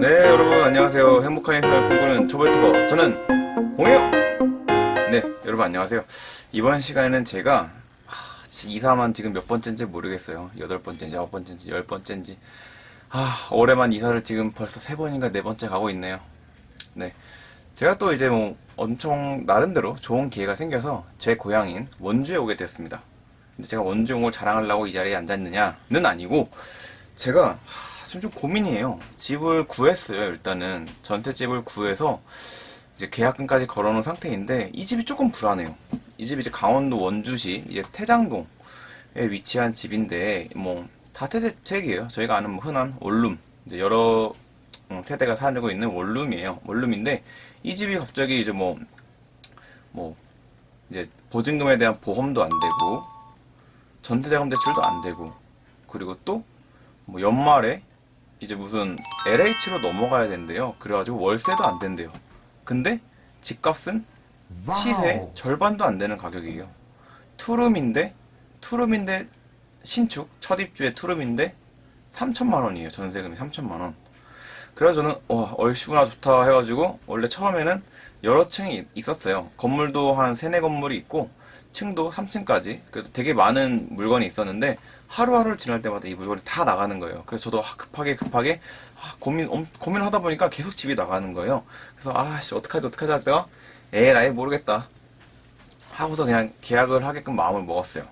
네 여러분 안녕하세요. 행복한 인생을 꿈꾸는 초보 유튜버. 저는 봉이요. 네 여러분 안녕하세요. 이번 시간에는 제가 하, 이사만 지금 몇 번째인지 모르겠어요. 여덟 번째인지 아홉 번째인지 열 번째인지. 아 올해만 이사를 지금 벌써 세 번인가 네 번째 가고 있네요. 네. 제가 또 이제 뭐 엄청 나름대로 좋은 기회가 생겨서 제 고향인 원주에 오게 됐습니다. 근데 제가 원주 온걸 자랑하려고 이 자리에 앉았느냐는 아니고 제가 하, 지금 좀 고민이에요. 집을 구했어요. 일단은 전태집을 구해서 이제 계약금까지 걸어놓은 상태인데 이 집이 조금 불안해요. 이 집이 이제 강원도 원주시 이제 태장동에 위치한 집인데 뭐 다세대책이에요. 저희가 아는 뭐 흔한 원룸 이제 여러 음, 세대가 살고 있는 원룸이에요. 원룸인데 이 집이 갑자기 이제 뭐뭐 이제 보증금에 대한 보험도 안 되고 전세대금 대출도 안 되고 그리고 또 뭐 연말에 이제 무슨 LH로 넘어가야 된대요. 그래가지고 월세도 안 된대요. 근데 집값은 시세 절반도 안 되는 가격이에요. 투룸인데 투룸인데 신축 첫 입주의 투룸인데 3천만 원이에요. 전세금이 3천만 원. 그래서 저는 와 얼씨구나 좋다 해가지고 원래 처음에는 여러 층이 있었어요. 건물도 한 세네 건물이 있고 층도 3층까지 그래도 되게 많은 물건이 있었는데 하루하루를 지날 때마다 이 물건이 다 나가는 거예요. 그래서 저도 아, 급하게 급하게 아, 고민 엄- 고민을 하다 보니까 계속 집이 나가는 거예요. 그래서 아씨 어떡하지 어떡하지 하다가 에라이 모르겠다 하고서 그냥 계약을 하게끔 마음을 먹었어요.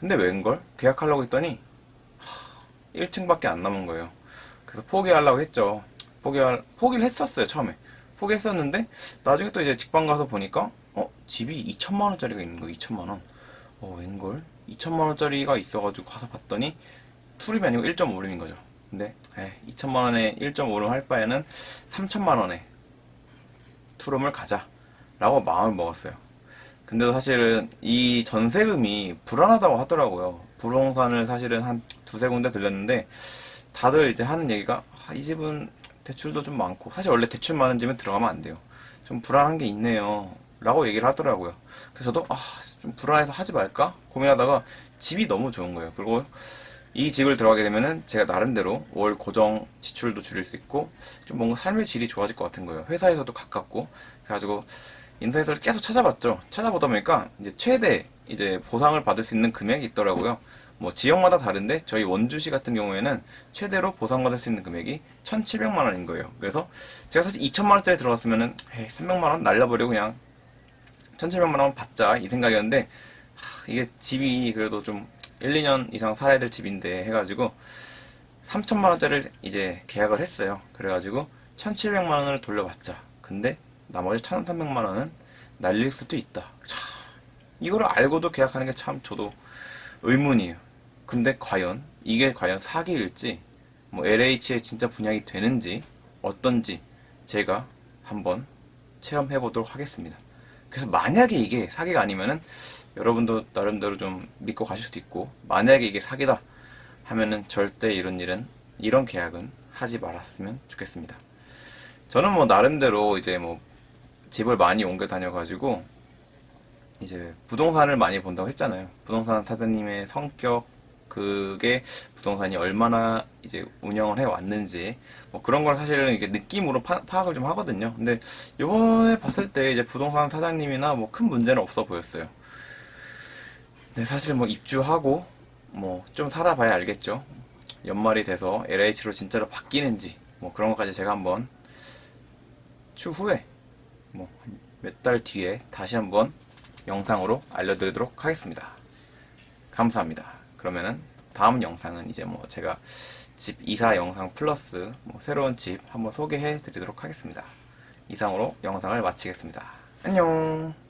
근데 웬걸 계약하려고 했더니 1층밖에 안 남은 거예요. 그래서 포기하려고 했죠. 포기할 포기를 했었어요 처음에 포기했었는데 나중에 또 이제 직방 가서 보니까 어 집이 2천만 원짜리가 있는 거예요 2천만 원. 어 웬걸 2천만 원짜리가 있어가지고 가서 봤더니 투룸이 아니고 1.5룸인 거죠. 근데 에이, 2천만 원에 1.5룸 할 바에는 3천만 원에 투룸을 가자라고 마음을 먹었어요. 근데도 사실은 이 전세금이 불안하다고 하더라고요. 부동산을 사실은 한 두세 군데 들렸는데 다들 이제 하는 얘기가 아, 이 집은 대출도 좀 많고 사실 원래 대출 많은 집은 들어가면 안 돼요. 좀 불안한 게 있네요. 라고 얘기를 하더라고요. 그래서 저도 아, 좀 불안해서 하지 말까 고민하다가 집이 너무 좋은 거예요. 그리고 이 집을 들어가게 되면은 제가 나름대로 월 고정 지출도 줄일 수 있고 좀 뭔가 삶의 질이 좋아질 것 같은 거예요. 회사에서도 가깝고 그래가지고 인터넷을 계속 찾아봤죠. 찾아보다 보니까 이제 최대 이제 보상을 받을 수 있는 금액이 있더라고요. 뭐 지역마다 다른데 저희 원주시 같은 경우에는 최대로 보상받을 수 있는 금액이 1,700만 원인 거예요. 그래서 제가 사실 2천만 원짜리 들어갔으면은 에이, 300만 원 날려버리고 그냥 1,700만 원 받자 이 생각이었는데 하, 이게 집이 그래도 좀 1, 2년 이상 살아야 될 집인데 해가지고 3천만 원짜리를 이제 계약을 했어요. 그래가지고 1,700만 원을 돌려받자. 근데 나머지 1,300만 원은 날릴 수도 있다. 참, 이거를 알고도 계약하는 게 참 저도 의문이에요. 근데 과연 이게 과연 사기일지 뭐 LH에 진짜 분양이 되는지 어떤지 제가 한번 체험해 보도록 하겠습니다. 그래서 만약에 이게 사기가 아니면은 여러분도 나름대로 좀 믿고 가실 수도 있고 만약에 이게 사기다 하면은 절대 이런 일은 이런 계약은 하지 말았으면 좋겠습니다. 저는 뭐 나름대로 이제 뭐 집을 많이 옮겨 다녀가지고 이제 부동산을 많이 본다고 했잖아요. 부동산 사장님의 성격, 그게 부동산이 얼마나 이제 운영을 해 왔는지 뭐 그런 걸 사실은 이게 느낌으로 파, 악을 좀 하거든요. 근데 요번에 봤을 때 이제 부동산 사장님이나 뭐 큰 문제는 없어 보였어요. 근데 사실 뭐 입주하고 뭐 좀 살아봐야 알겠죠. 연말이 돼서 LH로 진짜로 바뀌는지 뭐 그런 것까지 제가 한번 추후에 뭐 몇 달 뒤에 다시 한번 영상으로 알려드리도록 하겠습니다. 감사합니다. 그러면은 다음 영상은 이제 뭐 제가 집 이사 영상 플러스 뭐 새로운 집 한번 소개해 드리도록 하겠습니다. 이상으로 영상을 마치겠습니다. 안녕!